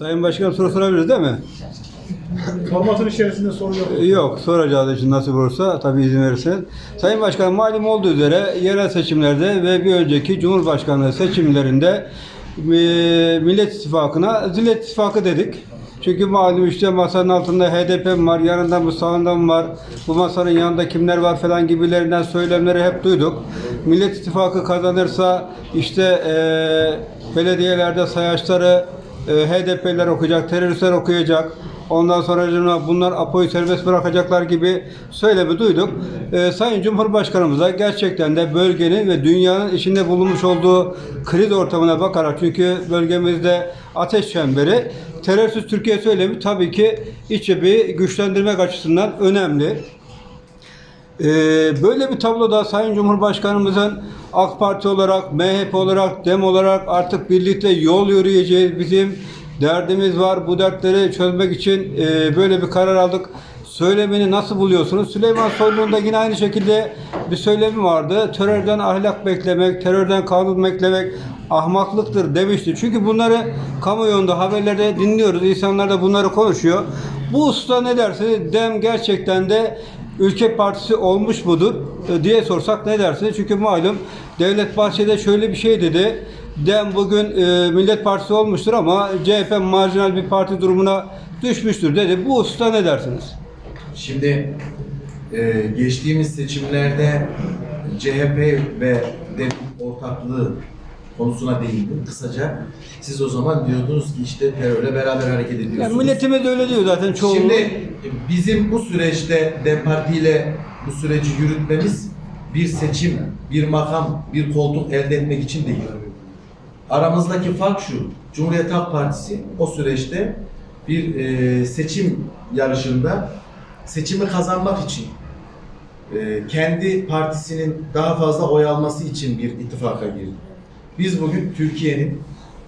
Sayın Başkanım soru sorabiliriz değil mi? Formatın içerisinde soru yok. Yok, soracağız için nasip olursa tabii izin verirseniz. Sayın Başkanım malum olduğu üzere yerel seçimlerde ve bir önceki Cumhurbaşkanlığı seçimlerinde e, Millet İttifakı'na Zillet İttifakı dedik. Çünkü malum işte masanın altında HDP var, yanında bu sağından var, bu masanın yanında kimler var falan gibilerinden söylemleri hep duyduk. Millet İttifakı kazanırsa işte e, belediyelerde sayaçları e, HDP'ler okuyacak, teröristler okuyacak. Ondan sonra bunlar Apo'yu serbest bırakacaklar gibi söylemi duyduk. Ee, Sayın Cumhurbaşkanımıza gerçekten de bölgenin ve dünyanın içinde bulunmuş olduğu kriz ortamına bakarak çünkü bölgemizde ateş çemberi terörsüz Türkiye söylemi tabii ki içi bir güçlendirmek açısından önemli. Ee, böyle bir tabloda Sayın Cumhurbaşkanımızın AK Parti olarak, MHP olarak, DEM olarak artık birlikte yol yürüyeceğiz. Bizim derdimiz var. Bu dertleri çözmek için e, böyle bir karar aldık. Söylemini nasıl buluyorsunuz? Süleyman Soylu'nun da yine aynı şekilde bir söylemi vardı. Terörden ahlak beklemek, terörden kanun beklemek ahmaklıktır demişti. Çünkü bunları kamuoyunda, haberlerde dinliyoruz. İnsanlar da bunları konuşuyor. Bu usta ne dersiniz? DEM gerçekten de ülke partisi olmuş mudur e, diye sorsak ne dersiniz? Çünkü malum Devlet Bahçeli şöyle bir şey dedi. DEM bugün e, Millet Partisi olmuştur ama CHP marjinal bir parti durumuna düşmüştür dedi. Bu hususta ne dersiniz? Şimdi e, geçtiğimiz seçimlerde CHP ve DEM ortaklığı konusuna değindim kısaca. Siz o zaman diyordunuz ki işte terörle beraber hareket ediyorsunuz. Yani milletimiz de öyle diyor zaten çoğu. Şimdi bizim bu süreçte DEM Parti ile bu süreci yürütmemiz bir seçim, bir makam, bir koltuk elde etmek için değil. Aramızdaki fark şu, Cumhuriyet Halk Partisi o süreçte bir e, seçim yarışında seçimi kazanmak için e, kendi partisinin daha fazla oy alması için bir ittifaka girdi. Biz bugün Türkiye'nin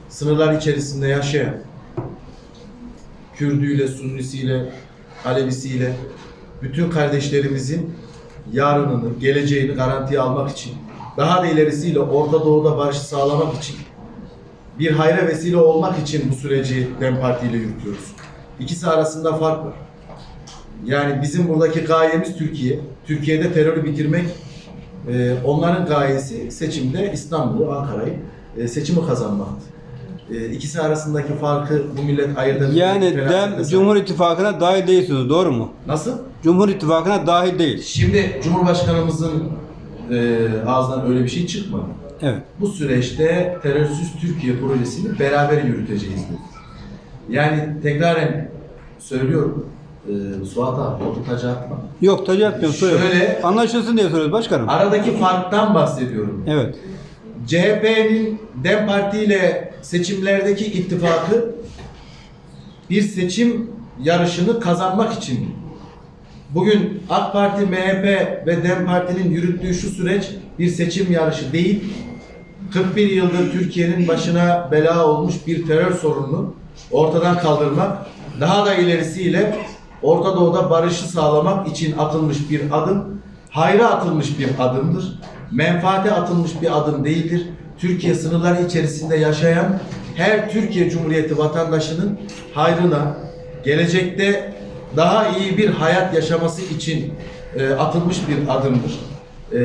sınırlar içerisinde yaşayan Kürdüyle, Sünnisiyle, Alevisiyle bütün kardeşlerimizin yarınını, geleceğini garantiye almak için, daha da ilerisiyle Orta Doğu'da barışı sağlamak için, bir hayra vesile olmak için bu süreci DEM Parti ile yürütüyoruz. İkisi arasında fark var. Yani bizim buradaki gayemiz Türkiye. Türkiye'de terörü bitirmek. Ee, onların gayesi seçimde İstanbul'u, Ankara'yı e, seçimi kazanmaktı. E, ikisi arasındaki farkı bu millet ayırt Yani DEM Cumhur İttifakı'na dahil değilsiniz doğru mu? Nasıl? Cumhur İttifakı'na dahil değil. Şimdi Cumhurbaşkanımızın e, ağzından öyle bir şey çıkmadı. Evet. Bu süreçte terörsüz Türkiye projesini beraber yürüteceğiz. Yani tekraren söylüyorum, e, Suat abi orta taca atma. Yok tacı atmıyorum. soruyorum. Şöyle- Anlaşılsın diye soruyoruz başkanım. Aradaki farktan bahsediyorum. Evet. CHP'nin DEM Parti ile seçimlerdeki ittifakı bir seçim yarışını kazanmak için. Bugün AK Parti, MHP ve DEM Parti'nin yürüttüğü şu süreç bir seçim yarışı değil. 41 yıldır Türkiye'nin başına bela olmuş bir terör sorununu ortadan kaldırmak, daha da ilerisiyle Orta Doğu'da barışı sağlamak için atılmış bir adım, hayra atılmış bir adımdır. Menfaate atılmış bir adım değildir. Türkiye sınırları içerisinde yaşayan her Türkiye Cumhuriyeti vatandaşının hayrına, gelecekte daha iyi bir hayat yaşaması için e, atılmış bir adımdır. E,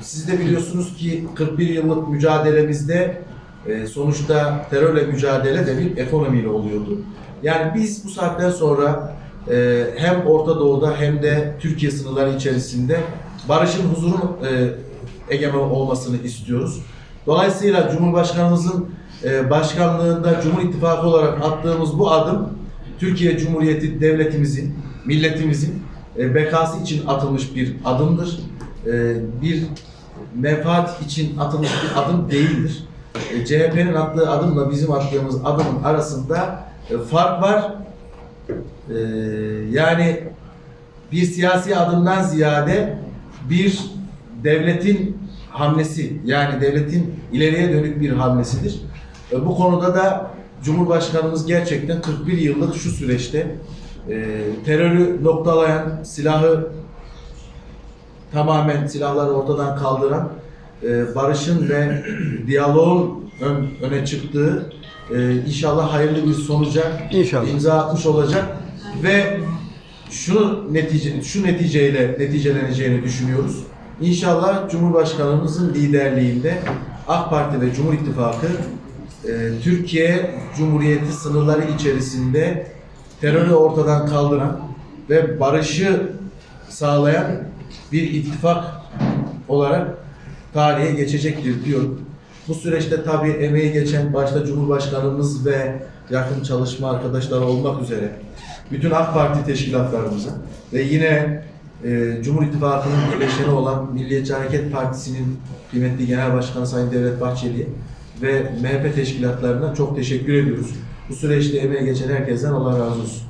siz de biliyorsunuz ki 41 yıllık mücadelemizde e, sonuçta terörle mücadele de bir ekonomiyle oluyordu. Yani biz bu saatten sonra e, hem Orta Doğu'da hem de Türkiye sınırları içerisinde barışın, huzurun e, egemen olmasını istiyoruz. Dolayısıyla Cumhurbaşkanımızın e, başkanlığında Cumhur İttifakı olarak attığımız bu adım Türkiye Cumhuriyeti devletimizin, milletimizin e, bekası için atılmış bir adımdır. Bir menfaat için atılmış bir adım değildir. CHP'nin attığı adımla bizim attığımız adımın arasında fark var. E, yani bir siyasi adımdan ziyade bir devletin hamlesi yani devletin ileriye dönük bir hamlesidir. Bu konuda da Cumhurbaşkanımız gerçekten 41 yıllık şu süreçte e, terörü noktalayan, silahı tamamen silahları ortadan kaldıran e, barışın ve diyaloğun ön- öne çıktığı e, inşallah hayırlı bir sonuca İnşallah. imza atmış olacak ve şunu netice şu neticeyle neticeleneceğini düşünüyoruz. İnşallah Cumhurbaşkanımızın liderliğinde AK Parti ve Cumhur İttifakı e, Türkiye Cumhuriyeti sınırları içerisinde terörü ortadan kaldıran ve barışı sağlayan bir ittifak olarak tarihe geçecektir diyorum. Bu süreçte tabii emeği geçen başta Cumhurbaşkanımız ve yakın çalışma arkadaşları olmak üzere bütün AK Parti teşkilatlarımıza ve yine e, Cumhur İttifakı'nın birleşeni olan Milliyetçi Hareket Partisi'nin kıymetli Genel Başkanı Sayın Devlet Bahçeli'ye ve MHP teşkilatlarına çok teşekkür ediyoruz. Bu süreçte emeği geçen herkesten Allah razı olsun.